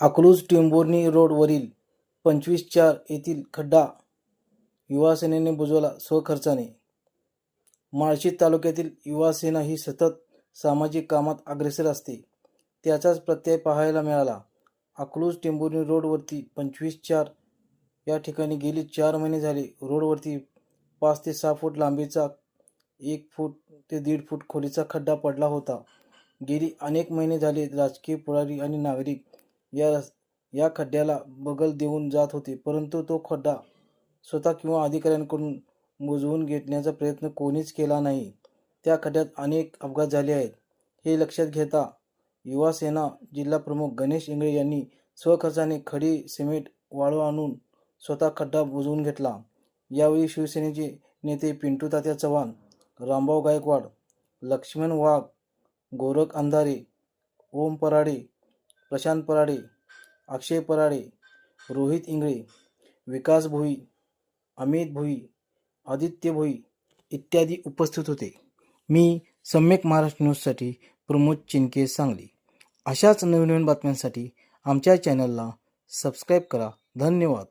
अकलूज टेंभुर्णी रोडवरील पंचवीस चार येथील खड्डा युवासेनेने बुजवला स्वखर्चाने. माळशी तालुक्यातील युवासेना ही सतत सामाजिक कामात अग्रेसर असते. त्याचाच प्रत्यय पाहायला मिळाला. अकलूज टेंभुर्णी रोडवरती पंचवीस चार या ठिकाणी गेली चार महिने झाले. रोडवरती पाच ते सहा फूट लांबीचा एक फूट ते दीड फूट खोलीचा खड्डा पडला होता. गेली अनेक महिने झाले राजकीय पुढारी आणि नागरिक या या खड्ड्याला बगल देऊन जात होते परंतु तो खड्डा स्वतः किंवा अधिकाऱ्यांकडून बुजवून घेण्याचा प्रयत्न कोणीच केला नाही. त्या खड्ड्यात अनेक अपघात झाले आहेत. हे लक्षात घेता युवा सेना गणेश इंगळे यांनी स्वखर्चाने खडी सिमेंट वाळू आणून स्वतः खड्डा बुजवून घेतला. यावेळी शिवसेनेचे नेते पिंटू तात्या चव्हाण रामभाऊ गायकवाड लक्ष्मण वाघ गोरख अंधारे ओम पराडे प्रशांत पराडे अक्षय पराडे रोहित इंगळे विकास भोई अमित भोई आदित्य भोई इत्यादी उपस्थित होते. मी सम्यक महाराष्ट्र न्यूजसाठी प्रमोद चिनके सांगली. अशाच नवीन नवीन बातम्यांसाठी आमच्या चॅनलला सबस्क्राईब करा. धन्यवाद.